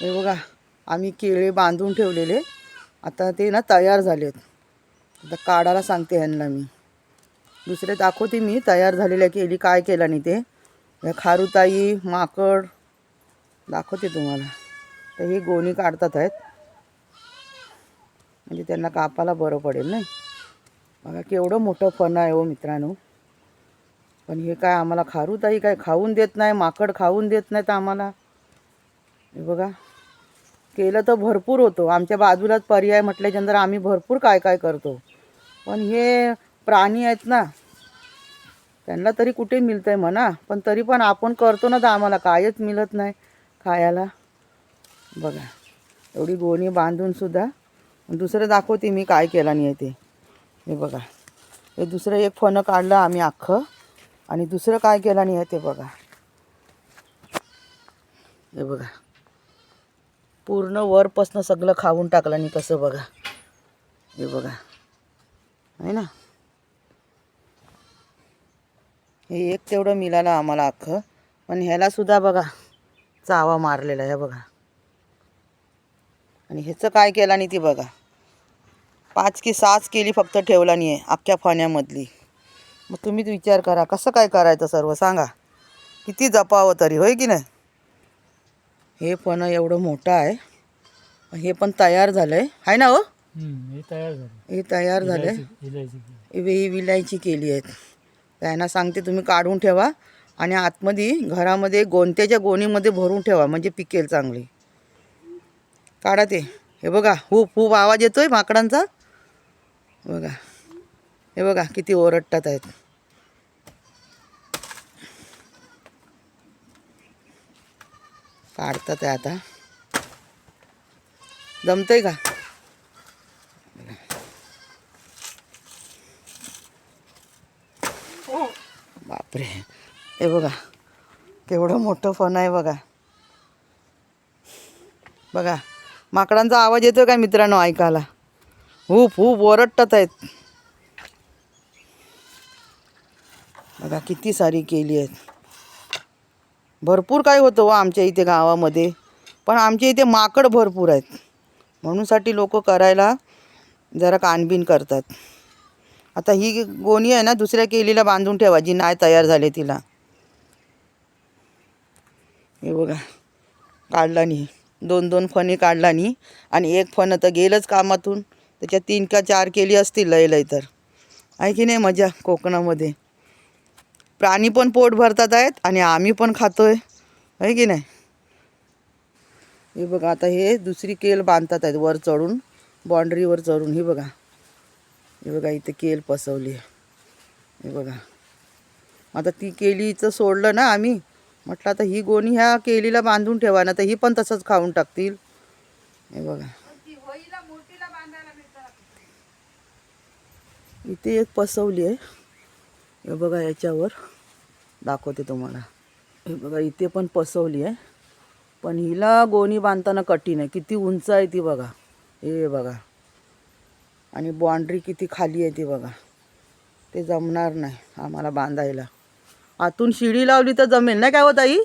हे बघा आम्ही केळे बांधून ठेवलेले. आता ते ना तयार झाले आहेत आता काढायला सांगते ह्यांना मी. दुसरे दाखवते मी तयार झालेल्या केली काय केला नाही ते. या खारुताई माकड दाखवते तुम्हाला. तर हे गोणी काढतात आहेत. म्हणजे त्यांना कापायला बरं पडेल नाही. बघा केवढं मोठं फण आहे हो मित्रांनो. पण हे काय आम्हाला खारुताई काय खाऊन देत नाही माकड खाऊन देत नाहीत आम्हाला. हे बघा. केलं तर भरपूर होतो. आमच्या बाजूलाच पर्याय म्हटल्याच्यानंतर आम्ही भरपूर काय काय करतो. पण हे प्राणी आहेत ना त्यांना तरी कुठे मिळतं आहे म्हणा. पण तरी पण आपण करतो ना तर आम्हाला कायच मिळत नाही खायला. बघा एवढी गोणी बांधून सुद्धा. दुसरं दाखवते मी काय केलं नाही ते. हे बघा हे दुसरं एक फणं काढलं आम्ही अख्खं. आणि दुसरं काय केलं नाही ते बघा. हे बघा पूर्ण वरपासनं सगळं खाऊन टाकलं आणि कसं बघा. हे बघा. आहे ना? हे एक तेवढं मिळालं आम्हाला अख्खं. पण ह्याला सुद्धा बघा चावा मारलेला आहे बघा. आणि ह्याचं काय केलं नाही ती बघा. पाच की सहाच केली फक्त ठेवला नाही आहे अख्ख्या फण्यामधली. मग तुम्हीच विचार करा कसं काय करायचं सर्व? सांगा. किती जपावं तरी होय की नाही? हे पण एवढं मोठं आहे. हे पण तयार झालं आहे आहे ना हो? हे तयार झालं हे तयार झालं आहे. ही विलायची केली आहेत. त्यांना सांगते तुम्ही काढून ठेवा आणि आतमध्ये घरामध्ये गोंत्याच्या गोणीमध्ये भरून ठेवा म्हणजे पिकेल चांगली. काढा ते. हे बघा खूप खूप आवाज येतोय माकडांचा? बघा. हे बघा किती ओरडतात आहेत. काढतात आहे आता. जमतंय का? बापरे. हे बघा केवढं मोठं फन आहे बघा. बघा माकडांचा आवाज येतो काय मित्रांनो ऐकायला? खूप खूप ओरडतात आहेत. बघा किती सारी केली आहेत. भरपूर काय होतं व आमच्या इथे गावामध्ये. पण आमच्या इथे माकड भरपूर आहेत. म्हणूनसाठी लोक करायला जरा कानबीन करतात. आता ही गोणी आहे ना दुसऱ्या केलीला बांधून ठेवा जी नाही तयार झाले तिला. हे बघा काढला नाही. दोन दोन फणी काढला नाही. आणि एक फण तर गेलंच कामातून. त्याच्यात तीन का चार केली असतील लय लय तर. आहे की नाही मजा कोकणामध्ये? प्राणी पण पोट भरतात आहेत आणि आम्ही पण खातोय. आहे की नाही? हे बघा आता हे दुसरी केल बांधतात आहेत वर चढून बाँड्रीवर चढून. ही बघा. हे बघा इथे केल पसवली आहे. हे बघा. आता ती केलीचं सोडलं ना आम्ही म्हटलं आता ही गोणी ह्या केलीला बांधून ठेवा ना तर ही पण तसंच खाऊन टाकतील. हे बघा. इथे एक पसवली आहे. हे बघा याच्यावर दाखवते तुम्हाला. हे बघा इथे पण पसवली आहे. पण हिला गोणी बांधताना कठीण आहे. किती उंच आहे ती बघा. हे बघा. आणि बाँड्री किती खाली आहे ती बघा. ते जमणार नाही आम्हाला बांधायला. आतून शिडी लावली तर जमेल. नाही काय होत आई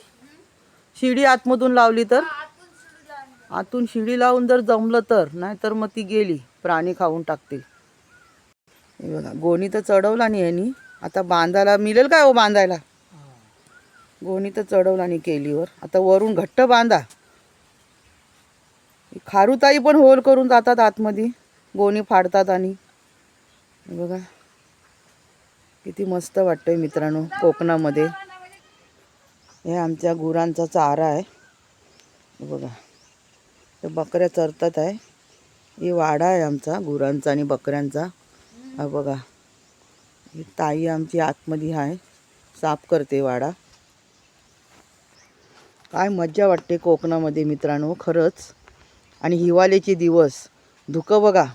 शिडी आतमधून लावली तर? आतून शिडी लावून जर जमलं तर नाहीतर मग ती गेली. प्राणी खाऊन टाकतील. हे बघा गोणी तर चढवला नाही यांनी. आता बांधायला मिळेल काय हो बांधायला? गोणी तर चढवला नाही केलीवर. आता वरून घट्ट बांधा. खारुताई पण होल करून जातात आतमध्ये. गोणी फाडतात आणि. बघा. किती मस्त वाटतंय मित्रांनो कोकणामध्ये. हे आमच्या गुरांचा चारा आहे. बघा. हे बकऱ्या चरतात आहे. हे वाडा आहे आमचा गुरांचा आणि बकऱ्यांचा. हा बघा. ही ताई आमची आतमध्ये आहे. साफ करते वाडा. काय मज्जा वाटते कोकणामध्ये मित्रांनो खरंच. आणि हिवाळ्याचे दिवस. धुकं बघा.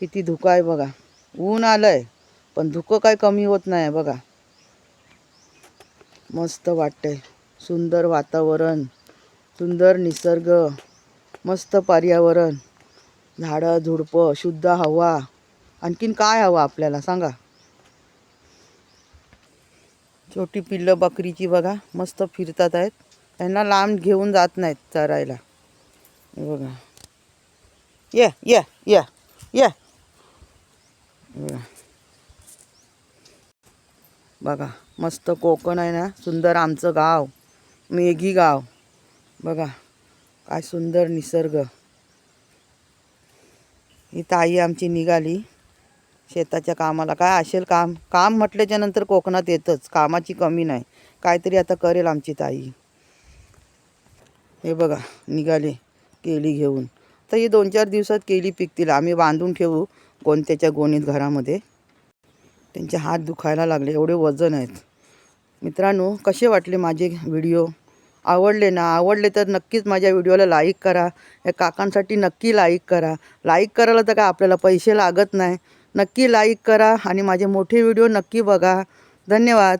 किती धुकं आहे बघा. ऊन आलं आहे पण धुकं काय कमी होत नाही बघा. मस्त वाटतंय. सुंदर वातावरण सुंदर निसर्ग मस्त पर्यावरण. झाडं झुडपं शुद्ध हवा. आणखीन काय हवं आपल्याला सांगा. छोटी पिल्लं बकरीची बघा मस्त फिरतात आहेत. त्यांना लांब घेऊन जात नाहीत चरायला. बघा. ये ये ये ये. बघा. बघा मस्त कोकण आहे ना सुंदर आमचं गाव मेघी गाव. बघा काय सुंदर निसर्ग. ही ताई आमची निघाली. शेताच्या कामाला. काय असेल काम? काम म्हटल्याच्या नंतर कोकणात येतच. कामाची कमी नाही. काहीतरी आता करेल आमची ताई. हे बघा निघाले केली घेऊन. तर ही दोन चार दिवसात केली पिकतील. आम्ही बांधून ठेवू कोणत्याच्या गोणीत घरामध्ये. त्यांचे हात दुखायला लागले. एवढे वजन आहेत. मित्रांनो कसे वाटले माझे व्हिडिओ? आवडले ना? आवडले तर नक्कीच माझ्या व्हिडिओला लाईक करा. या काकांसाठी नक्की लाईक करा. लाईक करायला तर काय आपल्याला पैसे लागत नाही. नक्की लाईक करा आणि माझे मोठे व्हिडिओ नक्की बघा. धन्यवाद.